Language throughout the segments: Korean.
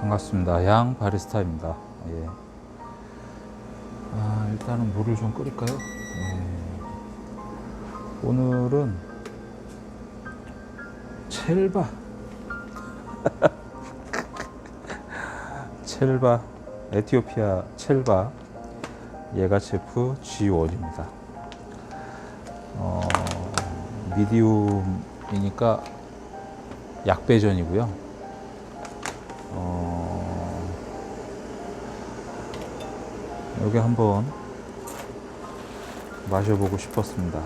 반갑습니다. 양 바리스타입니다. 예. 아, 일단은 물을 좀 끓일까요? 예. 오늘은 첼바. 첼바. 에티오피아 첼바. 예가체프 G1입니다. 어, 미디움이니까 약배전이고요. 어, 여기 한번 마셔보고 싶었습니다.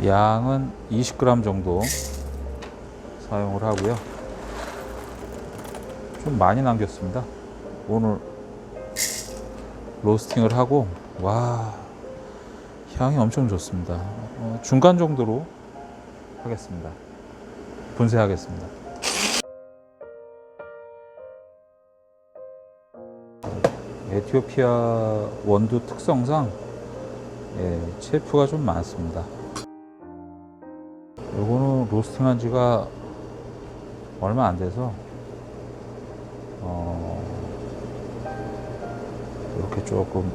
예. 양은 20g 정도 사용을 하고요. 좀 많이 남겼습니다. 오늘 로스팅을 하고 와 향이 엄청 좋습니다. 어, 중간 정도로 하겠습니다. 분쇄하겠습니다. 에티오피아 원두 특성상 예, 체프가 좀 많습니다. 요거는 로스팅한 지가 얼마 안 돼서 어, 이렇게 조금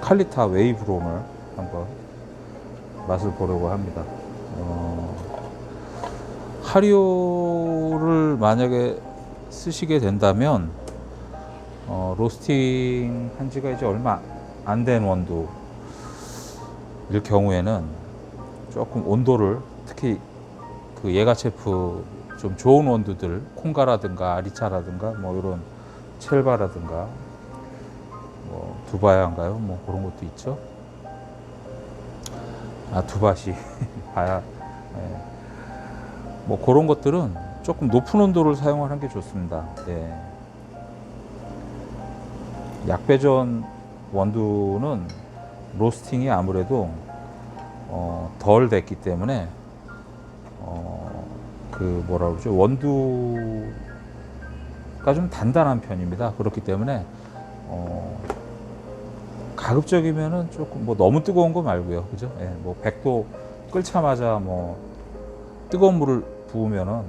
칼리타 웨이브롬을 한번 맛을 보려고 합니다. 어, 하리오를 만약에 쓰시게 된다면 어, 로스팅 한 지가 이제 얼마 안 된 원두일 경우에는 조금 온도를 특히 그 예가체프 좀 좋은 원두들 콩가라든가 아리차라든가 뭐 이런 첼바라든가 뭐 두바야인가요? 뭐 그런 것도 있죠. 아 두바시 바야. 예. 뭐 그런 것들은 조금 높은 온도를 사용하는 게 좋습니다. 예. 약배전 원두는 로스팅이 아무래도 어, 덜 됐기 때문에 어, 그 뭐라 그러죠 원두가 좀 단단한 편입니다. 그렇기 때문에 어, 가급적이면은 조금 뭐 너무 뜨거운 거 말고요, 그죠? 예, 뭐 100도 끓자마자 뭐 뜨거운 물을 부으면은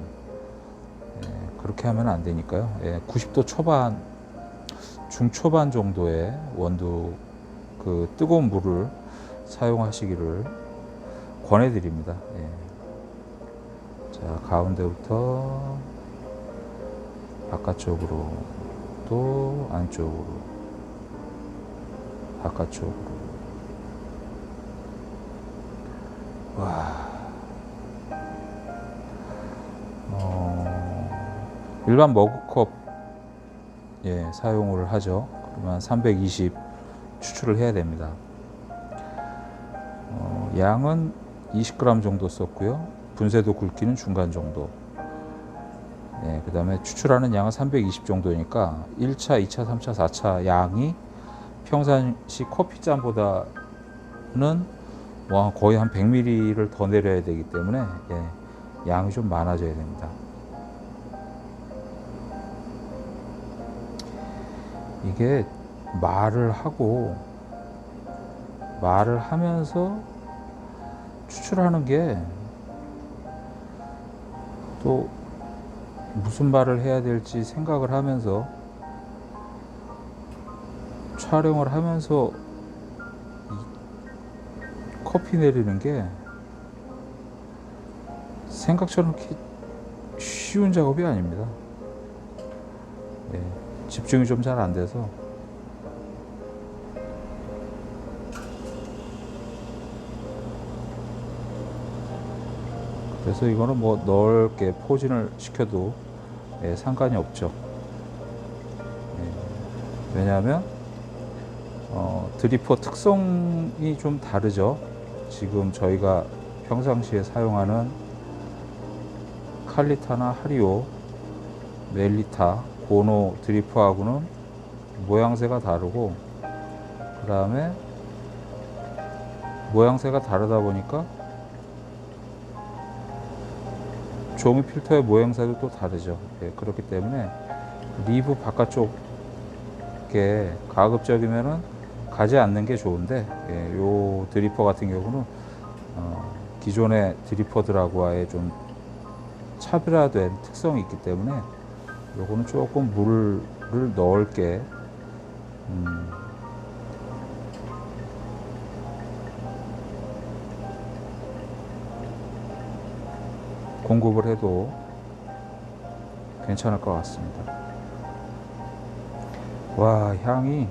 예, 그렇게 하면 안 되니까요. 예, 90도 초반, 중초반 정도의 원두 그 뜨거운 물을 사용하시기를 권해드립니다. 예. 자 가운데부터 바깥쪽으로 또 안쪽으로 바깥쪽으로 와 어, 일반 머그컵 예, 사용을 하죠. 그러면 320 추출을 해야 됩니다. 어, 양은 20g 정도 썼고요. 분쇄도 굵기는 중간 정도. 예, 그 다음에 추출하는 양은 320 정도니까 1차, 2차, 3차, 4차 양이 평상시 커피잔보다는 뭐 거의 한 100ml를 더 내려야 되기 때문에 예, 양이 좀 많아져야 됩니다. 이게 말을 하고 말을 하면서 추출하는 게 또 무슨 말을 해야 될지 생각을 하면서 촬영을 하면서 이 커피 내리는 게 생각처럼 쉬운 작업이 아닙니다. 예, 집중이 좀 잘 안 돼서 그래서 이거는 뭐 넓게 포진을 시켜도 예, 상관이 없죠. 예, 왜냐하면 어, 드리퍼 특성이 좀 다르죠. 지금 저희가 평상시에 사용하는 칼리타나 하리오, 멜리타, 고노 드리퍼하고는 모양새가 다르고 그 다음에 모양새가 다르다 보니까 종이 필터의 모양새도 또 다르죠. 예, 그렇기 때문에 리브 바깥쪽에 가급적이면은 가지 않는 게 좋은데 예, 요 드리퍼 같은 경우는 어, 기존의 드리퍼들하고의 좀 차별화된 특성이 있기 때문에 요거는 조금 물을 넣을게 음, 공급을 해도 괜찮을 것 같습니다. 와 향이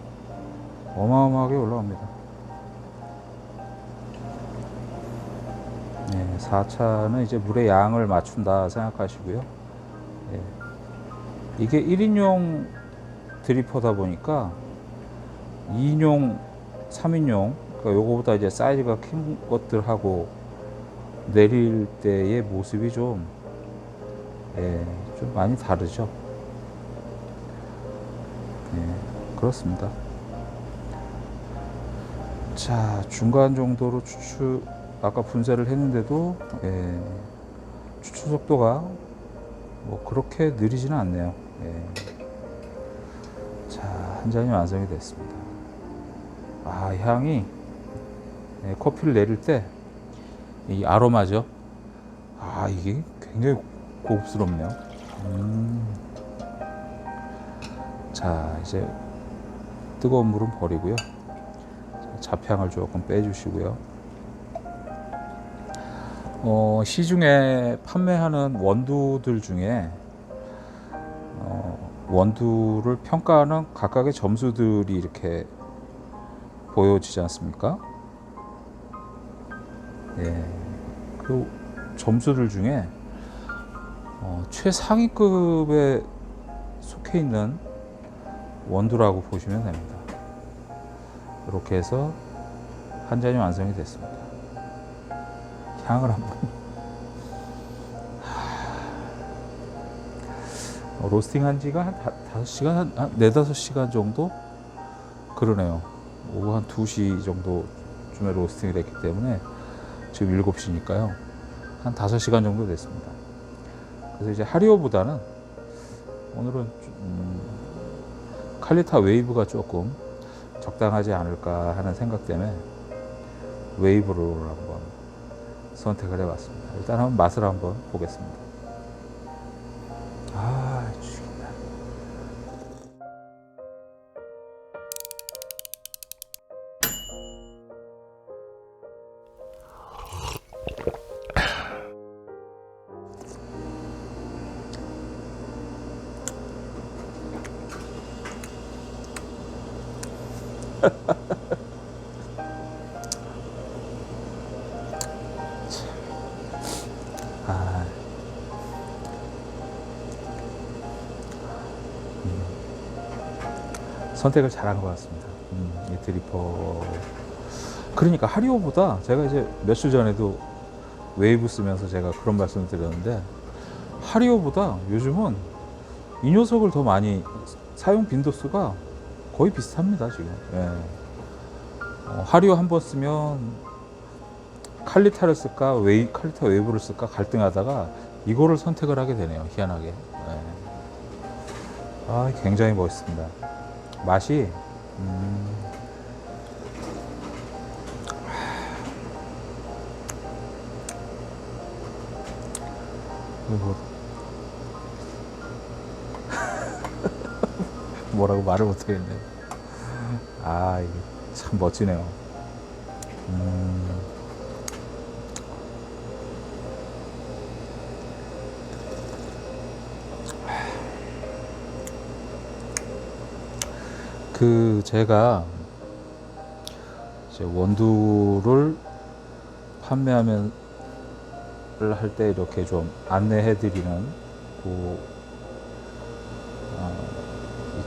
어마어마하게 올라옵니다. 네, 4차는 이제 물의 양을 맞춘다 생각하시고요. 예. 이게 1인용 드리퍼다 보니까 2인용, 3인용, 그러니까 요거보다 이제 사이즈가 큰 것들하고 내릴 때의 모습이 좀, 예, 좀 많이 다르죠. 예, 그렇습니다. 자, 중간 정도로 추출, 아까 분쇄를 했는데도, 예, 추출 속도가 뭐 그렇게 느리지는 않네요. 예. 자, 한 잔이 완성이 됐습니다. 아, 향이 예, 커피를 내릴 때 이 아로마죠. 아, 이게 굉장히 고급스럽네요. 음. 자, 이제 뜨거운 물은 버리고요. 잡향을 조금 빼주시고요. 어, 시중에 판매하는 원두들 중에 어, 원두를 평가하는 각각의 점수들이 이렇게 보여지지 않습니까? 예, 그 점수들 중에 어, 최상위급에 속해 있는 원두라고 보시면 됩니다. 이렇게 해서 한 잔이 완성이 됐습니다. 향을 한번 어, 로스팅 한 지가 한 다, 5시간, 한, 한 4, 5시간 정도? 그러네요. 오후 한 2시 정도쯤에 로스팅을 했기 때문에 지금 7시니까요. 한 5시간 정도 됐습니다. 그래서 이제 하리오보다는 오늘은 좀, 음, 칼리타 웨이브가 조금 적당하지 않을까 하는 생각 때문에 웨이브를 한번 선택을 해봤습니다. 일단 한번 맛을 한번 보겠습니다. 아. 음. 선택을 잘한 것 같습니다. 음, 이 드리퍼. 그러니까 하리오보다 제가 이제 며칠 전에도 웨이브 쓰면서 제가 그런 말씀을 드렸는데 하리오보다 요즘은 이 녀석을 더 많이 사용 빈도수가 거의 비슷합니다 지금. 예. 어, 하리오 한번 쓰면 칼리타를 쓸까 웨이 칼리타 웨이브를 쓸까 갈등하다가 이거를 선택을 하게 되네요 희한하게 네. 아 굉장히 멋있습니다 맛이 음, 이 뭐라고 말을 못하겠네 아참 멋지네요 음. 그 제가 원두를 판매하면 할 때 이렇게 좀 안내해 드리는 그 어,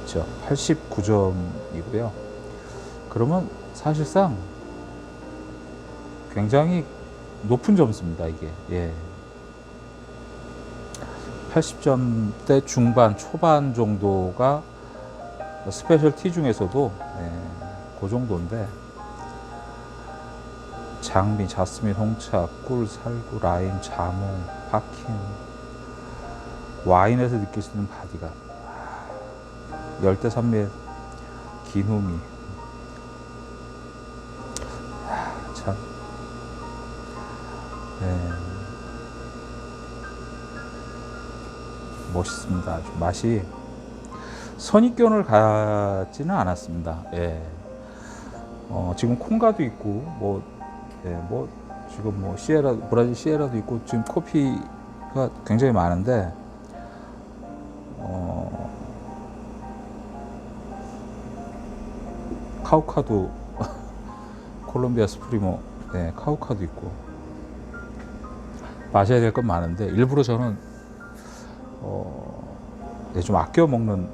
있죠. 89점이고요. 그러면 사실상 굉장히 높은 점수입니다 이게. 예. 80점대 중반 초반 정도가 스페셜티 중에서도 예, 그 정도인데 장미, 자스민, 홍차, 꿀, 살구, 라임, 자몽, 파킨 와인에서 느낄 수 있는 바디가 열대 산미의 기누미 아, 참 예. 멋있습니다. 맛이 선입견을 갖지는 않았습니다. 예. 어, 지금 콩가도 있고 뭐, 예, 뭐 지금 뭐 시에라 브라질 시에라도 있고 지금 커피가 굉장히 많은데 카우카도 콜롬비아 스프리모 네, 카우카도 있고 마셔야 될 건 많은데 일부러 저는 어, 네, 좀 아껴 먹는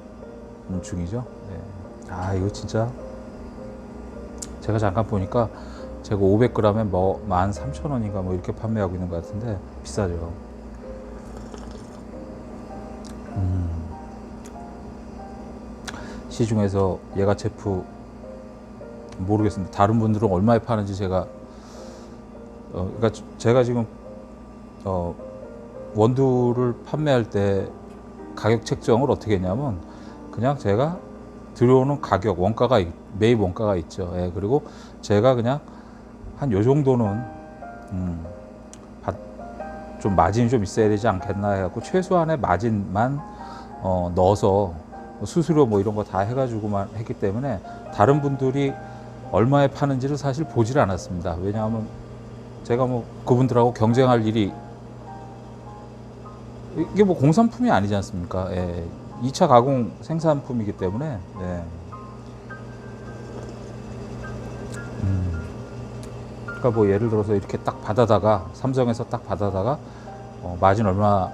중이죠. 네. 아 이거 진짜 제가 잠깐 보니까 제가 500g에 뭐 13,000원인가 뭐 이렇게 판매하고 있는 것 같은데 비싸죠. 음. 시중에서 예가체프 모르겠습니다. 다른 분들은 얼마에 파는지 제가 어, 그러니까 저- 제가 지금 어, 원두를 판매할 때 가격 책정을 어떻게 했냐면 그냥 제가 들어오는 가격 원가가 있- 매입 원가가 있죠. 예, 그리고 제가 그냥 한 요 정도는 음, 받- 좀 마진이 좀 있어야 되지 않겠나 해갖고 최소한의 마진만 어, 넣어서 수수료 뭐 이런 거 다 해가지고만 했기 때문에 다른 분들이 얼마에 파는지를 사실 보질 않았습니다. 왜냐하면 제가 뭐 그분들하고 경쟁할 일이 이게 뭐 공산품이 아니지 않습니까? 예. 2차 가공 생산품이기 때문에 예. 음. 그러니까 뭐 예를 들어서 이렇게 딱 받아다가 삼성에서 딱 받아다가 어, 마진 얼마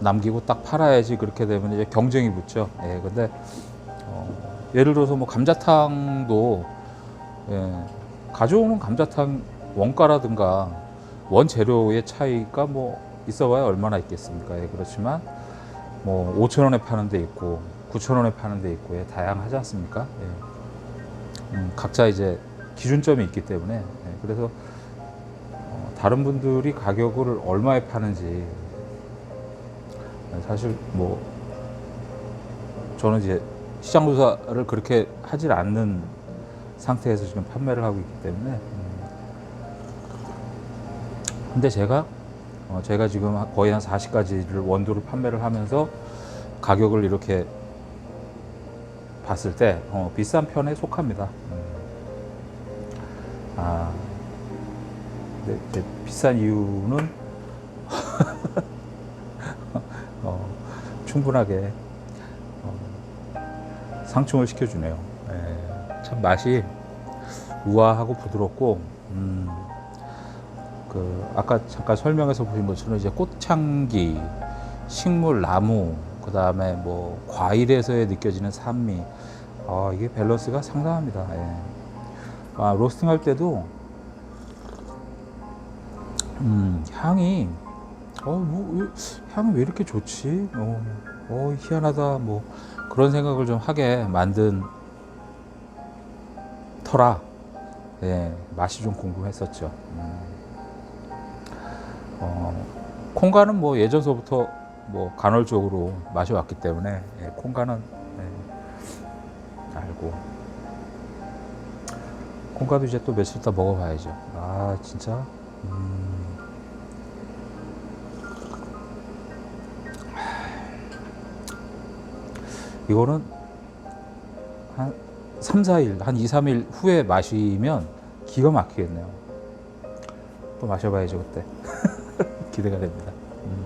남기고 딱 팔아야지 그렇게 되면 이제 경쟁이 붙죠. 예. 근데 어, 예를 들어서 뭐 감자탕도 예, 가져오는 감자탕 원가라든가 원재료의 차이가 뭐 있어봐야 얼마나 있겠습니까? 예, 그렇지만 뭐 5천 원에 파는 데 있고 9천 원에 파는 데 있고 예, 다양하지 않습니까? 예. 음, 각자 이제 기준점이 있기 때문에 예, 그래서 어, 다른 분들이 가격을 얼마에 파는지 사실 뭐 저는 이제 시장 조사를 그렇게 하질 않는 상태에서 지금 판매를 하고 있기 때문에 음. 근데 제가 어, 제가 지금 한- 거의 한 40가지를 원두를 판매를 하면서 가격을 이렇게 봤을 때 어, 비싼 편에 속합니다. 음. 아, 근데 비싼 이유는 어, 충분하게 어, 상충을 시켜주네요. 예, 참 맛이 우아하고 부드럽고 음, 그 아까 잠깐 설명해서 보신 것처럼 이제 꽃향기, 식물, 나무, 그 다음에 뭐 과일에서의 느껴지는 산미, 아 이게 밸런스가 상당합니다. 예. 아 로스팅 할 때도 음, 향이 어 뭐 향이 왜 이렇게 좋지? 어, 어 희한하다 뭐 그런 생각을 좀 하게 만든 터라 예, 맛이 좀 궁금했었죠. 음. 어, 콩가는 뭐 예전서부터 뭐 간헐적으로 마셔왔기 때문에 예, 콩가는 예, 알고 콩가도 이제 또 며칠 있다 먹어봐야죠. 아 진짜 음. 이거는 한 3, 4일, 한 2, 3일 후에 마시면 기가 막히겠네요. 또 마셔봐야죠, 그때. 기대가 됩니다. 음.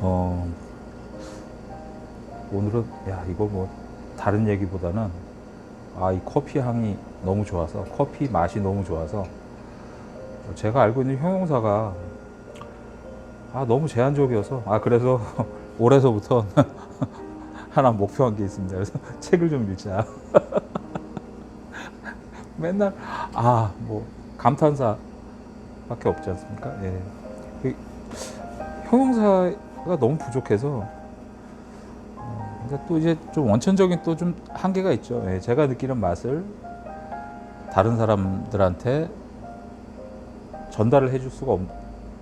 어, 오늘은, 야, 이거 뭐, 다른 얘기보다는, 아, 이 커피 향이 너무 좋아서, 커피 맛이 너무 좋아서, 제가 알고 있는 형용사가, 아, 너무 제한적이어서, 아, 그래서 올해서부터 하나 목표한 게 있습니다. 그래서 책을 좀 읽자. 맨날 아 뭐 감탄사밖에 없지 않습니까? 예. 그 형용사가 너무 부족해서 어, 또 이제 좀 원천적인 또 좀 한계가 있죠. 예. 제가 느끼는 맛을 다른 사람들한테 전달을 해줄 수가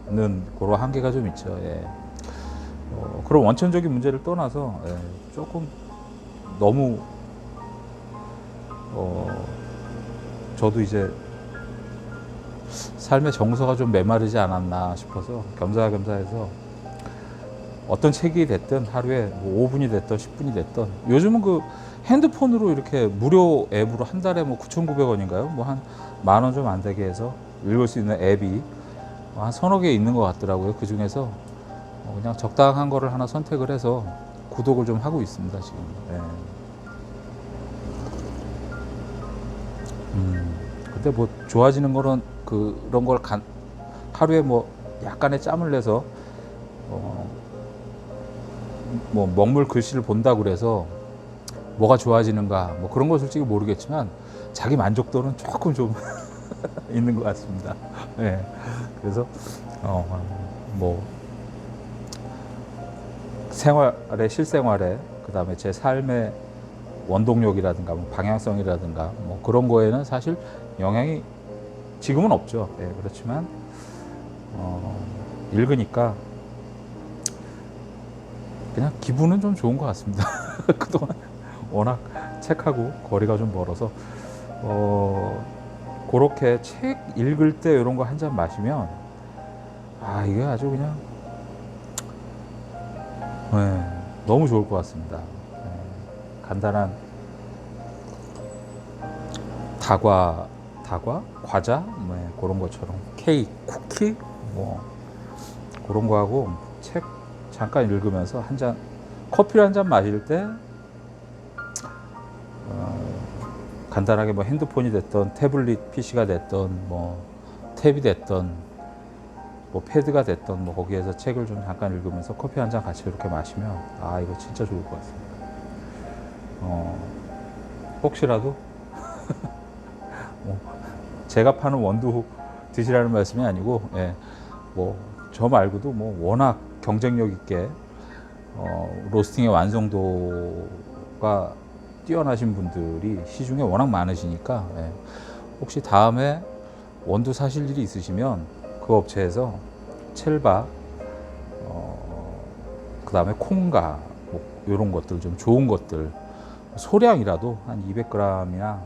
없는 그런 한계가 좀 있죠. 예. 어, 그런 원천적인 문제를 떠나서 예, 조금 너무 어, 저도 이제 삶의 정서가 좀 메마르지 않았나 싶어서 겸사겸사해서 어떤 책이 됐든 하루에 뭐 5분이 됐든 10분이 됐든 요즘은 그 핸드폰으로 이렇게 무료 앱으로 한 달에 뭐 9,900원인가요? 뭐 한 만 원 좀 안 되게 해서 읽을 수 있는 앱이 한 서너 개 있는 것 같더라고요. 그 중에서 어, 그냥 적당한 거를 하나 선택을 해서 구독을 좀 하고 있습니다 지금. 예. 음, 근데 뭐 좋아지는 거는 그런 걸 간, 하루에 뭐 약간의 짬을 내서 어, 뭐 먹물 글씨를 본다 그래서 뭐가 좋아지는가 뭐 그런 건 솔직히 모르겠지만 자기 만족도는 조금 좀 있는 것 같습니다. 예. 그래서 어뭐 생활의 실생활에 그다음에 제 삶의 원동력이라든가 뭐 방향성이라든가 뭐 그런 거에는 사실 영향이 지금은 없죠. 예, 그렇지만 어, 읽으니까 그냥 기분은 좀 좋은 것 같습니다. 그동안 워낙 책하고 거리가 좀 멀어서 어, 그렇게 책 읽을 때 이런 거 한 잔 마시면 아 이게 아주 그냥 네, 너무 좋을 것 같습니다. 네, 간단한 다과, 다과, 과자, 네, 그런 것처럼 케이크, 쿠키, 뭐 그런 거 하고 책 잠깐 읽으면서 한 잔 커피를 한 잔 마실 때 어, 간단하게 뭐 핸드폰이 됐던 태블릿 PC가 됐던 뭐 탭이 됐던 뭐 패드가 됐던 뭐 거기에서 책을 좀 잠깐 읽으면서 커피 한 잔 같이 이렇게 마시면 아 이거 진짜 좋을 것 같습니다. 어, 혹시라도 뭐 제가 파는 원두 드시라는 말씀이 아니고 예, 뭐저 말고도 뭐 워낙 경쟁력 있게 어, 로스팅의 완성도가 뛰어나신 분들이 시중에 워낙 많으시니까 예, 혹시 다음에 원두 사실 일이 있으시면 그 업체에서 첼바, 어, 그 다음에 콩가, 뭐 이런 것들 좀 좋은 것들 소량이라도 한 200g이나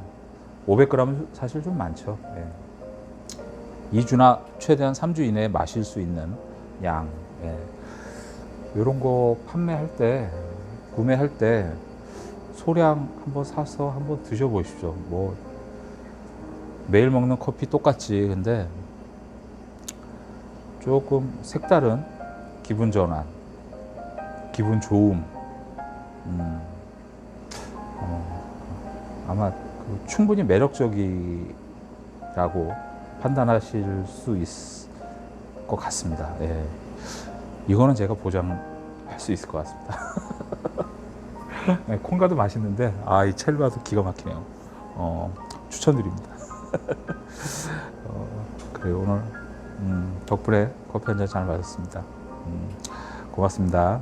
500g은 사실 좀 많죠. 예. 2주나 최대한 3주 이내에 마실 수 있는 양. 예. 이런 거 판매할 때, 구매할 때 소량 한번 사서 한번 드셔보십시오. 뭐 매일 먹는 커피 똑같지. 근데 조금 색다른 기분 전환, 기분 좋음. 음, 어, 아마 그 충분히 매력적이라고 판단하실 수 있을 것 같습니다. 예. 이거는 제가 보장할 수 있을 것 같습니다. 네, 콩가도 맛있는데 아이 첼바도 기가 막히네요. 어, 추천드립니다. 어, 그래요 오늘 음, 덕분에 커피 한 잔 잘 마셨습니다. 음, 고맙습니다.